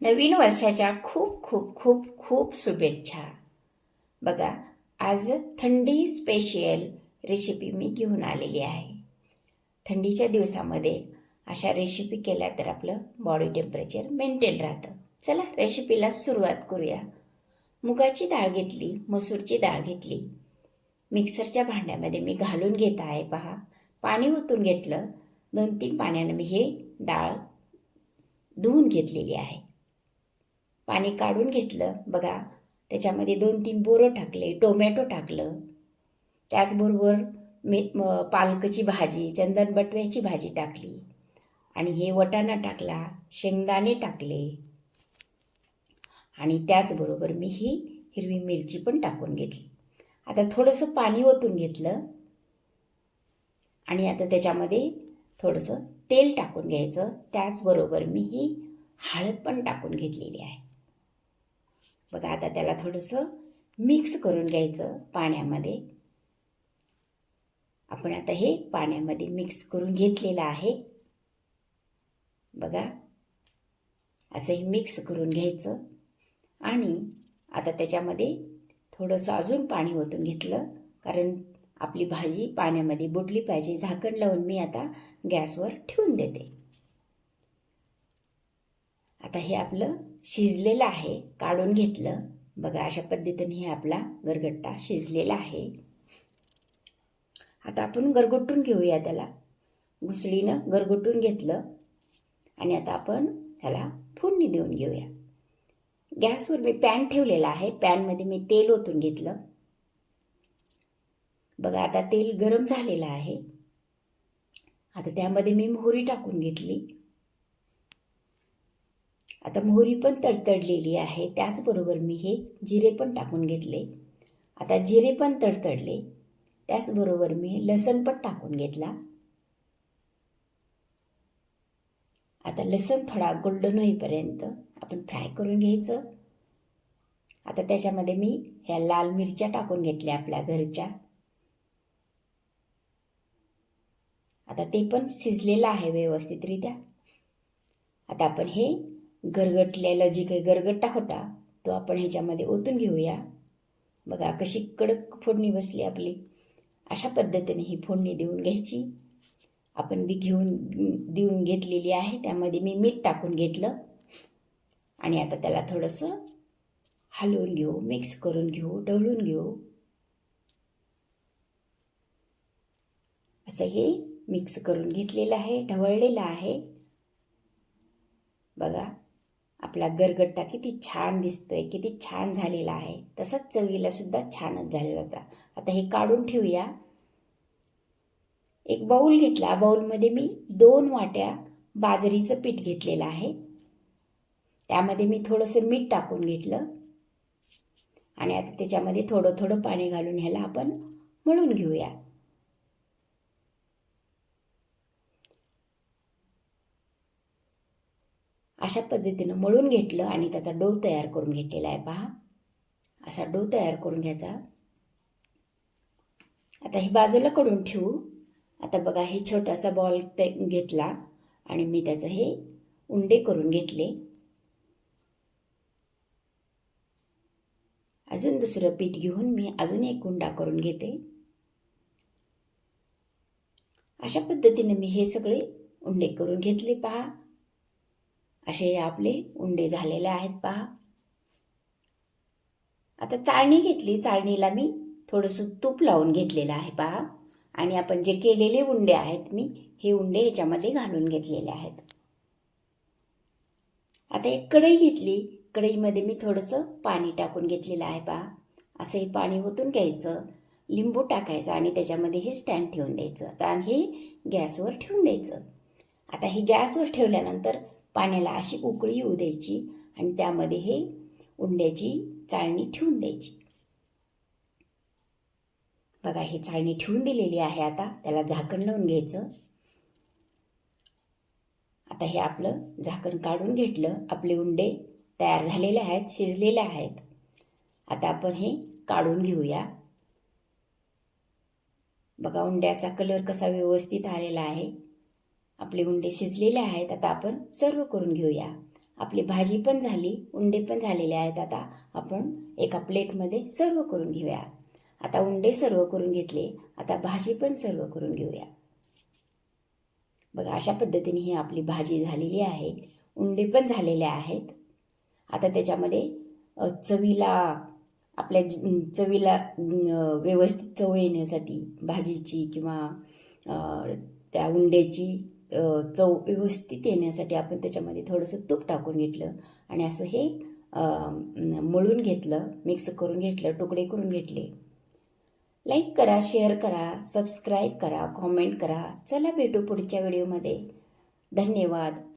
नवीन वर्षाच्या खूप खूप खूप खूप शुभेच्छा. बघा आज थंडी स्पेशल रेसिपी मी घेऊन आलेली आहे. थंडीच्या दिवसामध्ये अशा रेसिपी केल्या तर आपलं बॉडी टेम्परेचर मेंटेन राहतं. चला रेसिपीला सुरुवात करूया. मुगाची डाळ घेतली मसूरची डाळ घेतली. मिक्सरच्या भांड्यामध्ये मी घालून घेत आहे पहा. पाणी ओतून घेतलं. दोन तीन पाण्यानं मी हे डाळ धुवून घेतलेली आहे. पाणी काढून घेतलं बघा. त्याच्यामध्ये दोन तीन बोरं टाकले टोमॅटो टाकलं. त्याचबरोबर मी पालकची भाजी चंदन बटव्याची भाजी टाकली. आणि हे वटाणा टाकला शेंगदाणे टाकले. आणि त्याचबरोबर मी ही हिरवी मिरची पण टाकून घेतली. आता थोडंसं पाणी ओतून घेतलं. आणि आता त्याच्यामध्ये थोडंसं तेल टाकून घ्यायचं. त्याचबरोबर मी ही हळद पण टाकून घेतलेली आहे. बघा आता त्याला थोडंसं मिक्स करून घ्यायचं पाण्यामध्ये. आपण आता हे पाण्यामध्ये मिक्स करून घेतलेलं आहे. बघा असं हे मिक्स करून घ्यायचं. आणि आता त्याच्यामध्ये थोडंसं अजून पाणी ओतून घेतलं कारण आपली भाजी पाण्यामध्ये बुडली पाहिजे. झाकण लावून मी आता गॅसवर ठेवून देते. आता हे आपलं शिजलेलं आहे काढून घेतलं. बघा अशा पद्धतीने हे आपला गरगट्टा शिजलेला आहे. आता आपण गरगटून घेऊया त्याला. घुसळीनं गरगटून घेतलं आणि आता आपण त्याला फोडणी देऊन घेऊया. गॅसवर मी पॅन ठेवलेला आहे. पॅनमध्ये मी तेल ओतून घेतलं. बघा आता तेल गरम झालेलं आहे. आता त्यामध्ये मी मोहरी टाकून घेतली. आता मोहरी पण तडतडलेली आहे. त्याचबरोबर मी हे जिरे पण टाकून घेतले. आता जिरे पण तडतडले. त्याचबरोबर मी लसण पण टाकून घेतला. आता लसण थोडा गोल्डन होईपर्यंत आपण फ्राय करून घ्यायचं. आता त्याच्यामध्ये मी ह्या लाल मिरच्या टाकून घेतल्या आपल्या घरच्या. आता ते पण शिजलेलं आहे व्यवस्थितरित्या. आता आपण हे गरगटलेला जी काही गरगट्टा होता तो आपण ह्याच्यामध्ये ओतून घेऊया. बघा कशी कडक फोडणी बसली आपली. अशा पद्धतीने ही फोडणी देऊन घ्यायची. आपण ती घेऊन देऊन घेतलेली आहे. त्यामध्ये मी मीठ टाकून घेतलं. आणि आता त्याला थोडंसं हलवून घेऊ मिक्स करून घेऊ ढवळून घेऊ. असं हे मिक्स करून घेतलेलं आहे ढवळलेलं आहे. बघा आपला गरगट्टा किती छान दिसतोय किती छान झालेला आहे. तसाच चवीला सुद्धा छानच झालेला होता. आता हे काढून ठेवूया. एक बाऊल घेतला. बाऊलमध्ये मी दोन वाट्या बाजरीचं पीठ घेतलेलं आहे. त्यामध्ये मी थोडंसं मीठ टाकून घेतलं. आणि आता त्याच्यामध्ये थोडं थोडं पाणी घालून ह्याला आपण मळून घेऊया. अशा पद्धतीनं मळून घेतलं आणि त्याचा डो तयार करून घेतलेला आहे. पहा. असा डो तयार करून घ्यायचा. आता ही बाजूला कडून ठेवू. आता बघा हे छोटासा बॉल ते घेतला आणि मी त्याचं हे उंडे करून घेतले. अजून दुसरं पीठ घेऊन मी अजून एक उंडा करून घेते. अशा पद्धतीने मी हे सगळे उंडे करून घेतले. पहा. असे हे आपले उंडे झालेले आहेत पहा. आता चाळणी घेतली. चाळणीला मी थोडंसं तूप लावून घेतलेलं आहे पहा. आणि आपण जे केलेले उंडे आहेत मी हे उंडे ह्याच्यामध्ये घालून घेतलेले आहेत. आता एक कढई घेतली. कढईमध्ये मी थोडंसं पाणी टाकून घेतलेलं आहे पहा. असं हे पाणी ओतून घ्यायचं. लिंबू टाकायचं आणि त्याच्यामध्ये हे स्टँड ठेवून द्यायचं. आता आणि हे गॅसवर ठेवून द्यायचं. आता हे गॅसवर ठेवल्यानंतर पाण्याला अशी उकळी येऊ द्यायची आणि त्यामध्ये हे उंड्याची चाळणी ठेवून द्यायची. बघा हे चाळणी ठेवून दिलेली आहे आता. त्याला झाकण लावून घ्यायचं. आता हे आपलं झाकण काढून घेतलं. आपले उंडे तयार झालेले आहेत शिजलेले आहेत. आता आपण हे काढून घेऊया. बघा उंड्याचा कलर कसा व्यवस्थित आलेला आहे. आपले उंडे शिजलेले आहेत आता आपण सर्व करून घेऊया. आपली भाजी पण झाली उंडे पण झालेले आहेत आता आपण एका प्लेटमध्ये सर्व करून घेऊया. आता उंडे सर्व करून घेतले आता भाजी पण सर्व करून घेऊया. बघा अशा पद्धतीने ही आपली भाजी झालेली आहे उंडे पण झालेले आहेत. आता त्याच्यामध्ये चवीला आपल्या चवीला व्यवस्थित चव येण्यासाठी भाजीची किंवा त्या उंड्याची चव व्यवस्थित येण्यासाठी आपण त्याच्यामध्ये थोडंसं तूप टाकून घेतलं आणि असं हे मळून घेतलं मिक्स करून घेतलं तुकडे करून घेतले. लाईक करा शेअर करा सबस्क्राईब करा कॉमेंट करा. चला भेटू पुढच्या व्हिडिओमध्ये. धन्यवाद.